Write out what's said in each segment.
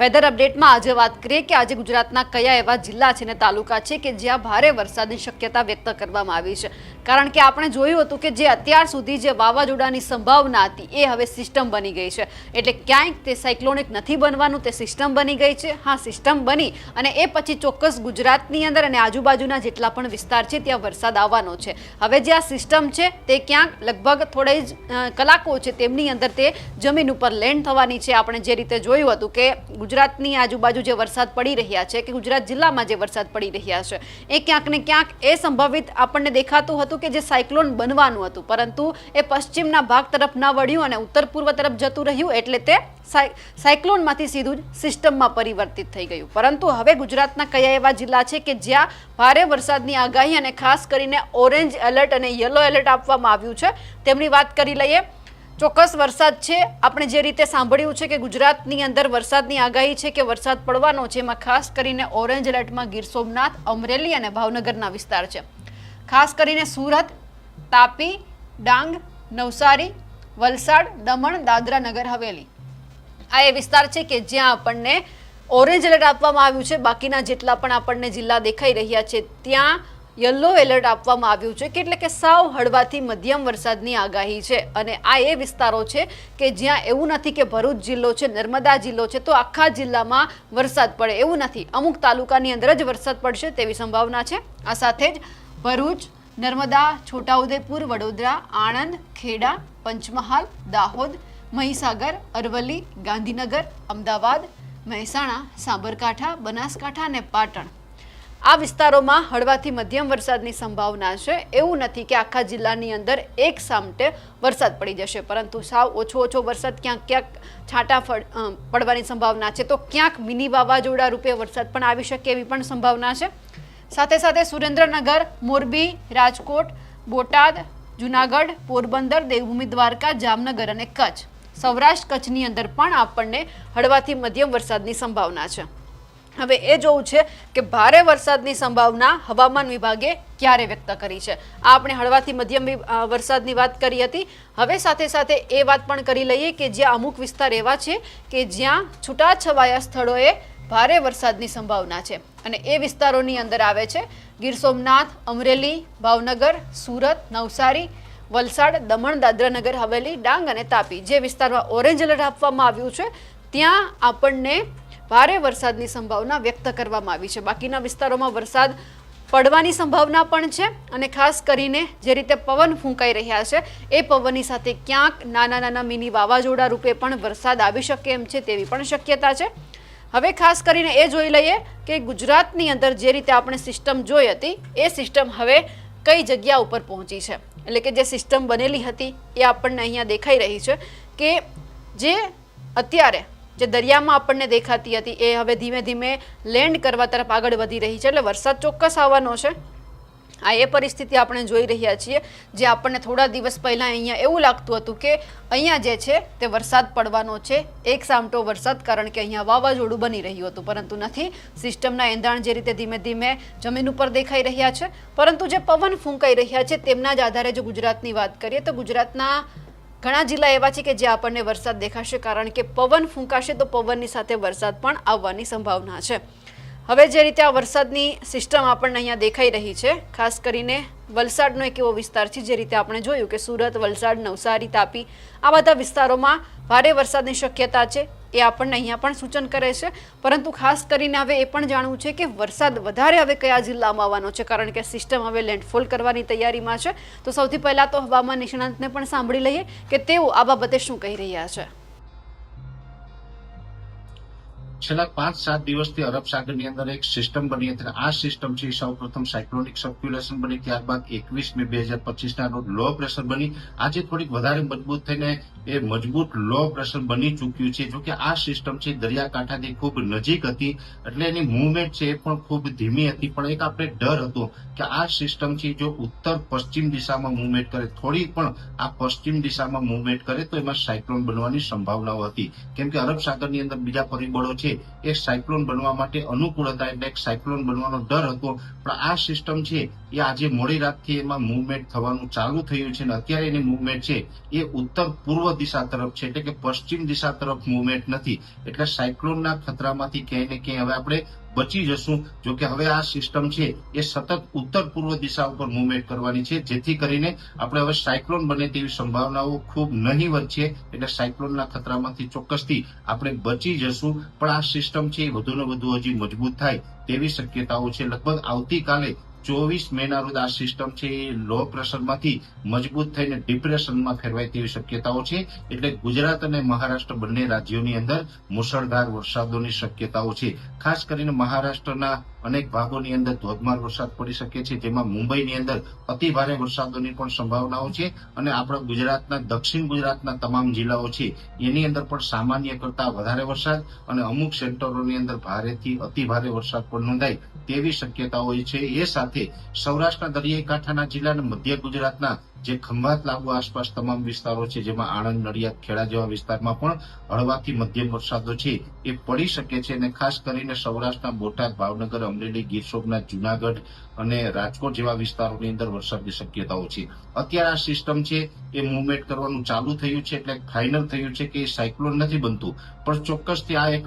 Weather અપડેટમાં આજે વાત કરીએ કે આજે ગુજરાતના કયા એવા જિલ્લા છે અને તાલુકા છે કે જ્યાં ભારે વરસાદની શક્યતા વ્યક્ત કરવામાં આવી છે? કારણ કે આપણે જોયું હતું કે જે અત્યાર સુધી જે વાવાઝોડાની સંભાવના હતી, એ હવે સિસ્ટમ બની ગઈ છે. એટલે ક્યાંય તે સાયક્લોનિક નથી બનવાનું, તે સિસ્ટમ બની ગઈ છે. હા, સિસ્ટમ બની અને એ પછી ચોક્કસ ગુજરાતની અંદર અને આજુબાજુના જેટલા પણ વિસ્તાર છે, ત્યાં વરસાદ આવવાનો છે. હવે જે આ સિસ્ટમ છે, તે ક્યાંક લગભગ થોડા જ કલાકો છે, તેમની અંદર તે જમીન ઉપર લેન્ડ થવાની છે. આપણે જે રીતે જોયું હતું કે ગુજરાતની આજુબાજુ જે વરસાદ પડી રહ્યા છે કે ગુજરાત જિલ્લામાં જે વરસાદ પડી રહ્યા છે, એ ક્યાંક ને ક્યાંક એ સંભવિત આપણને દેખાતું હતું કે જે સાયક્લોન બનવાનું હતું. પરંતુ એ પશ્ચિમના ભાગ તરફ ના વળ્યું અને ઉત્તર પૂર્વ તરફ જતું રહ્યું એટલે તે સાય- સાયક્લોનમાંથી સીધું જ સિસ્ટમમાં પરિવર્તિત થઈ ગયું. પરંતુ હવે ગુજરાતના કયા એવા જિલ્લા છે કે જ્યાં ભારે વરસાદની આગાહી અને ખાસ કરીને ઓરેન્જ એલર્ટ અને યલો એલર્ટ આપવામાં આવ્યું છે, તેમની વાત કરી લઈએ ચોક્કસ વરસાદ છે. આપણે જે રીતે સાંભળ્યું છે કે ગુજરાતની અંદર વરસાદની આગાહી છે કે વરસાદ પડવાનો છે, એમાં ખાસ કરીને ઓરેન્જ એલર્ટમાં ગીર સોમનાથ, અમરેલી અને ભાવનગરના વિસ્તાર છે. ખાસ કરીને સુરત, તાપી, ડાંગ, નવસારી, વલસાડ, દમણ, દાદરા નગર, હવેલી. આ એ વિસ્તાર છે કે જ્યાં આપણને ઓરેન્જ એલર્ટ આપવામાં આવ્યું છે. બાકીના જેટલા પણ આપણને જિલ્લા દેખાઈ રહ્યા છે, ત્યાં યલો એલર્ટ આપવામાં આવ્યું છે કે એટલે કે સાવ હળવાથી મધ્યમ વરસાદની આગાહી છે. અને આ એ વિસ્તારો છે કે જ્યાં એવું નથી કે ભરૂચ જિલ્લો છે, નર્મદા જિલ્લો છે, તો આખા જિલ્લામાં વરસાદ પડે. એવું નથી. અમુક તાલુકાની અંદર જ વરસાદ પડશે તેવી સંભાવના છે. આ સાથે જ ભરૂચ, નર્મદા, છોટાઉદેપુર, વડોદરા, આણંદ, ખેડા, પંચમહાલ, દાહોદ, મહીસાગર, અરવલ્લી, ગાંધીનગર, અમદાવાદ, મહેસાણા, સાબરકાંઠા, બનાસકાંઠા અને પાટણ. આ વિસ્તારોમાં હળવાથી મધ્યમ વરસાદની સંભાવના છે. એવું નથી કે આખા જિલ્લાની અંદર એક સામટે વરસાદ પડી જશે, પરંતુ સાવ ઓછો ઓછો વરસાદ ક્યાંક ક્યાંક છાંટા પડવાની સંભાવના છે. તો ક્યાંક મિની વાવાઝોડા રૂપે વરસાદ પણ આવી શકે એવી પણ સંભાવના છે. સાથે સાથે સુરેન્દ્રનગર, મોરબી, રાજકોટ, બોટાદ, જુનાગઢ, પોરબંદર, દેવભૂમિ, દ્વારકા, જામનગર અને કચ્છ. સૌરાષ્ટ્ર કચ્છની અંદર પણ આપણને હળવાથી મધ્યમ વરસાદની સંભાવના છે. હવે એ જોવું છે કે ભારે વરસાદની સંભાવના હવામાન વિભાગે ક્યારે વ્યક્ત કરી છે. આ આપણે હળવાથી મધ્યમ વરસાદની વાત કરી હતી. હવે સાથે સાથે એ વાત પણ કરી લઈએ કે જ્યાં અમુક વિસ્તાર એવા છે કે જ્યાં છૂટાછવાયા સ્થળોએ ભારે વરસાદની સંભાવના છે. અને એ વિસ્તારોની અંદર આવે છે ગીર સોમનાથ, અમરેલી, ભાવનગર, સુરત, નવસારી, વલસાડ, દમણ, દાદરાનગર, હવેલી, ડાંગ અને તાપી. જે વિસ્તારમાં ઓરેન્જ એલર્ટ આપવામાં આવ્યું છે, ત્યાં આપણને ભારે વરસાદની સંભાવના વ્યક્ત કરવામાં આવી છે. બાકીના વિસ્તારોમાં વરસાદ પડવાની સંભાવના પણ છે અને ખાસ કરીને જે રીતે પવન ફૂંકાઈ રહ્યા છે, એ પવનની સાથે ક્યાંક નાના નાના મિની વાવાઝોડા રૂપે પણ વરસાદ આવી શકે એમ છે તેવી પણ શક્યતા છે. હવે ખાસ કરીને એ જોઈ લઈએ કે ગુજરાતની અંદર જે રીતે આપણે સિસ્ટમ જોઈ હતી, એ સિસ્ટમ હવે કઈ જગ્યા ઉપર પહોંચી છે? એટલે કે જે સિસ્ટમ બનેલી હતી, એ આપણને અહીંયા દેખાઈ રહી છે કે જે અત્યારે જે દરિયામાં આપણને દેખાતી હતી, એ હવે ધીમે ધીમે લેન્ડ કરવા તરફ આગળ વધી રહી છે. એટલે વરસાદ ચોક્કસ આવવાનો છે. આ એ પરિસ્થિતિ આપણે જોઈ રહ્યા છીએ, જે આપણને થોડા દિવસ પહેલાં અહીંયા એવું લાગતું હતું કે અહીંયા જે છે તે વરસાદ પડવાનો છે. એક સામટો વરસાદ, કારણ કે અહીંયા વાવાઝોડું બની રહ્યું હતું, પરંતુ નથી. સિસ્ટમના એંધાણ જે રીતે ધીમે ધીમે જમીન ઉપર દેખાઈ રહ્યા છે. પરંતુ જે પવન ફૂંકાઈ રહ્યા છે, તેમના જ આધારે જો ગુજરાતની વાત કરીએ, તો ગુજરાતના ઘણા જિલ્લા એવા છે કે જે આપણને વરસાદ દેખાશે કારણ કે પવન ફૂંકાશે તો પવનની સાથે વરસાદ પણ આવવાની સંભાવના છે. હવે જે રીતે આ વરસાદની સિસ્ટમ આપણને અહીંયા દેખાઈ રહી છે, ખાસ કરીને વલસાડનો એક એવો વિસ્તાર છે જે રીતે આપણે જોયું કે સુરત, વલસાડ, નવસારી, તાપી આ બધા વિસ્તારોમાં ભારે વરસાદની શક્યતા છે. એ આપણને અહીંયા પણ સૂચન કરે છે. પરંતુ ખાસ કરીને હવે એ પણ જાણવું છે કે વરસાદ વધારે હવે કયા જિલ્લામાં આવવાનો છે? કારણ કે સિસ્ટમ હવે લેન્ડફોલ કરવાની તૈયારીમાં છે. તો સૌથી પહેલાં તો હવામાન નિષ્ણાંતને પણ સાંભળી લઈએ કે તેઓ આ બાબતે શું કહી રહ્યા છે. છેલ્લા પાંચ સાત દિવસથી અરબ સાગરની અંદર એક સિસ્ટમ બની હતી. આ સિસ્ટમ છે સૌ પ્રથમ સાયક્લોનિક સર્ક્યુલેશન બની. ત્યારબાદ એકવીસ મે બે હજાર પચીસ ના રોજ લો પ્રેશર બની. આજે થોડીક વધારે મજબૂત થઈને એ મજબૂત લો પ્રેશર બની ચૂક્યું છે. જોકે આ સિસ્ટમ છે દરિયાકાંઠાથી ખૂબ નજીક હતી. એટલે એની મુવમેન્ટ છે એ પણ ખૂબ ધીમી હતી. પણ એક આપણે ડર હતો કે આ સિસ્ટમ છે જો ઉત્તર પશ્ચિમ દિશામાં મુવમેન્ટ કરે, થોડી પણ આ પશ્ચિમ દિશામાં મુવમેન્ટ કરે, તો એમાં સાયક્લોન બનવાની સંભાવનાઓ હતી. કેમ કે અરબ સાગરની અંદર બીજા પરિબળો છે એ સાયક્લોન બનવા માટે અનુકૂળ સાયક્લોન બનવાનો ડર હતો. પણ આ સિસ્ટમ છે એ આજે મોડી રાતથી એમાં મુવમેન્ટ થવાનું ચાલુ થયું છે અને અત્યારે એની મુવમેન્ટ છે એ ઉત્તર પૂર્વ દિશા તરફ છે. એટલે કે પશ્ચિમ દિશા તરફ મુવમેન્ટ નથી. એટલે સાયક્લોનના ખતરામાંથી ક્યાંય ને ક્યાંય હવે આપણે બચી જશું. જો કે હવે આ સિસ્ટમ છે એ સતત ઉત્તર પૂર્વ દિશા ઉપર મુવમેન્ટ કરવાની છે. જેથી કરીને આપણે હવે સાયક્લોન બને તેવી સંભાવનાઓ ખૂબ નહીવત છે એટલે સાયક્લોનના ખતરામાંથી ચોક્કસથી આપણે બચી જશું. પણ આ સિસ્ટમ છે એ વધુ ને વધુ હજી મજબૂત થાય તેવી શક્યતાઓ છે. લગભગ આવતીકાલે ચોવીસ મેના રોજ આ સિસ્ટમ છે એ લો પ્રેશરમાંથી મજબૂત થઈને ડિપ્રેશનમાં ફેરવાય તેવી શક્યતાઓ છે. એટલે ગુજરાત અને મહારાષ્ટ્ર બંને રાજ્યોની અંદર મુશળધાર વરસાદોની શક્યતાઓ છે. ખાસ કરીને મહારાષ્ટ્રના અનેક ભાગોની અંદર ધોધમાર વરસાદ પડી શકે છે. જેમાં મુંબઈની અંદર અતિ ભારે વરસાદોની પણ સંભાવનાઓ છે અને આપણા ગુજરાતના, દક્ષિણ ગુજરાતના તમામ જિલ્લાઓ છે, એની અંદર પણ સામાન્ય કરતા વધારે વરસાદ અને અમુક સેન્ટરોની અંદર ભારેથી અતિ ભારે વરસાદ પણ નોંધાય તેવી શક્યતાઓ છે. એ સાથે સૌરાષ્ટ્રના દરિયાઈ કાંઠાના જિલ્લા અને મધ્ય ગુજરાતના જે ખંભાત લાગુ આસપાસ તમામ વિસ્તારો છે, જેમાં આણંદ, નડિયાદ, ખેડા જેવા વિસ્તારમાં પણ હળવાથી મધ્યમ વરસાદો છે. એ પડી શકે છે અને ખાસ કરીને સૌરાષ્ટ્રના બોટાદ, ભાવનગર, અમરેલી ગીર સોમનાથ જુનાગઢ અને રાજકોટ જેવા વિસ્તારોની અંદર વરસાદની શક્યતાઓ છે. અત્યારે આ સિસ્ટમ છે, એ મુવમેન્ટ કરવાનું ચાલુ થયું છે, એટલે ફાઇનલ થયું છે કે સાયક્લોન નથી બનતું. પણ ચોક્કસથી આ એક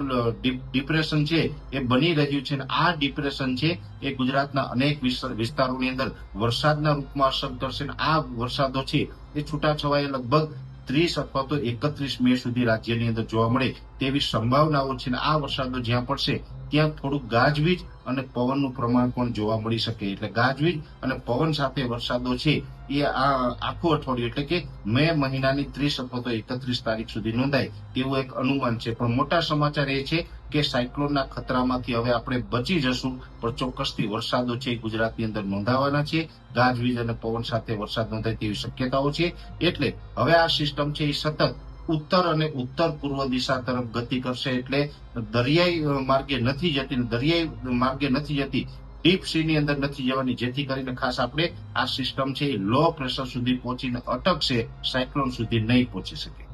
ડિપ્રેશન છે એ બની રહ્યું છે અને આ ડિપ્રેશન છે એ ગુજરાતના અનેક વિસ્તાર- વિસ્તારોની અંદર વરસાદના રૂપમાં અસર કરશે અને આ વરસાદો છે એ છૂટાછવાયા લગભગ ત્રીસ અથવા તો એકત્રીસ મે સુધી રાજ્યની અંદર જોવા મળે તેવી સંભાવનાઓ છે આ વરસાદો જ્યાં પડશે, ત્યાં થોડુંક ગાજવીજ અને પવનનું પ્રમાણ પણ જોવા મળી શકે. એટલે ગાજવીજ અને પવન સાથે વરસાદો છે, એ આ આખું અઠવાડિયું, એટલે કે મે મહિનાની ત્રીસ અથવા તો એકત્રીસ તારીખ સુધી નોંધાય તેવું એક અનુમાન છે. પણ મોટા સમાચાર એ છે કે સાયક્લોનના ખતરામાંથી હવે આપણે બચી જશું, પણ ચોક્કસથી વરસાદો છે ગુજરાતની અંદર નોંધાવાના છે. ગાજવીજ અને પવન સાથે વરસાદ નોંધાય તેવી શક્યતાઓ છે. એટલે હવે આ સિસ્ટમ છે એ સતત ઉત્તર અને ઉત્તર પૂર્વ દિશા તરફ ગતિ કરશે એટલે દરિયાઈ માર્ગે નથી જતી દરિયાઈ માર્ગે નથી જતી, ડીપ સી ની અંદર નથી જવાની, જેથી કરીને ખાસ આપણે આ સિસ્ટમ છે એ લો પ્રેશર સુધી પહોંચીને અટકશે, સાયક્લોન સુધી નહીં પહોંચી શકે.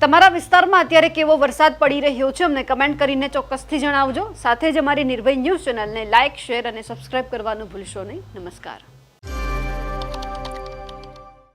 તમારા વિસ્તારમાં અત્યારે કેવો વરસાદ પડી રહ્યો છે? અમને કમેન્ટ કરીને ચોક્કસથી જણાવજો. સાથે જ અમારી નિર્ભય ન્યૂઝ ચેનલને લાઇક શેર અને સબસ્ક્રાઇબ કરવાનું ભૂલશો નહીં. નમસ્કાર.